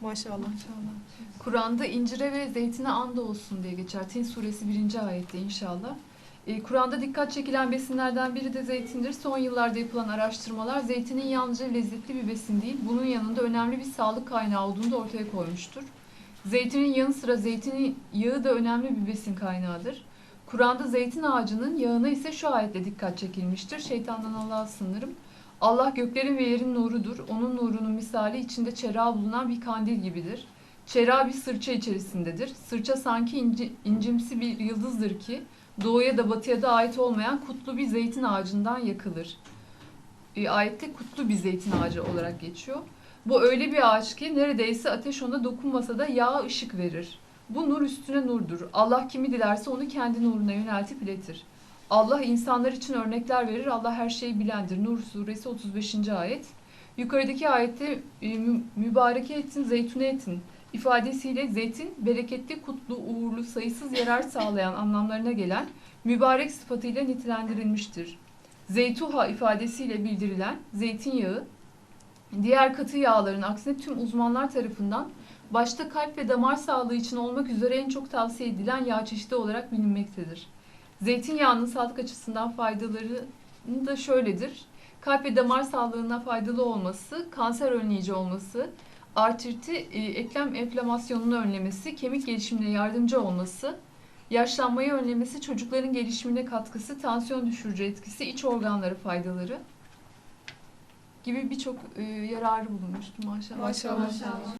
Maşallah. Kur'an'da incire ve zeytine and olsun diye geçer. Tin suresi 1. ayette inşallah. Ee, Kur'an'da dikkat çekilen besinlerden biri de zeytindir. Son yıllarda yapılan araştırmalar zeytinin yalnızca lezzetli bir besin değil, bunun yanında önemli bir sağlık kaynağı olduğunu da ortaya koymuştur. Zeytinin yanı sıra zeytinin yağı da önemli bir besin kaynağıdır. Kur'an'da zeytin ağacının yağına ise şu ayetle dikkat çekilmiştir. Şeytandan Allah'a sığınırım. Allah göklerin ve yerin nurudur. Onun nurunun misali içinde çera bulunan bir kandil gibidir. Çera bir sırça içerisindedir. Sırça sanki inci- incimsi bir yıldızdır ki doğuya da batıya da ait olmayan kutlu bir zeytin ağacından yakılır. E, ayette kutlu bir zeytin ağacı olarak geçiyor. Bu öyle bir ağaç ki neredeyse ateş ona dokunmasa da yağa ışık verir. Bu nur üstüne nurdur. Allah kimi dilerse onu kendi nuruna yöneltip iletir. Allah insanlar için örnekler verir. Allah her şeyi bilendir. Nur suresi 35. ayet. Yukarıdaki ayette e, mü- mübareke etin, zeytune etin ifadesiyle zeytin bereketli, kutlu, uğurlu, sayısız yarar sağlayan anlamlarına gelen mübarek sıfatıyla nitelendirilmiştir. Zeytuha ifadesiyle bildirilen zeytinyağı, diğer katı yağların aksine tüm uzmanlar tarafından başta kalp ve damar sağlığı için olmak üzere en çok tavsiye edilen yağ çeşidi olarak bilinmektedir. Zeytinyağının sağlık açısından faydaları da şöyledir. Kalp ve damar sağlığına faydalı olması, kanser önleyici olması, artriti, e, eklem enflamasyonunu önlemesi, kemik gelişimine yardımcı olması, yaşlanmayı önlemesi, çocukların gelişimine katkısı, tansiyon düşürücü etkisi, iç organları faydaları gibi birçok e, yararı bulunmuştu maşallah. Maşallah.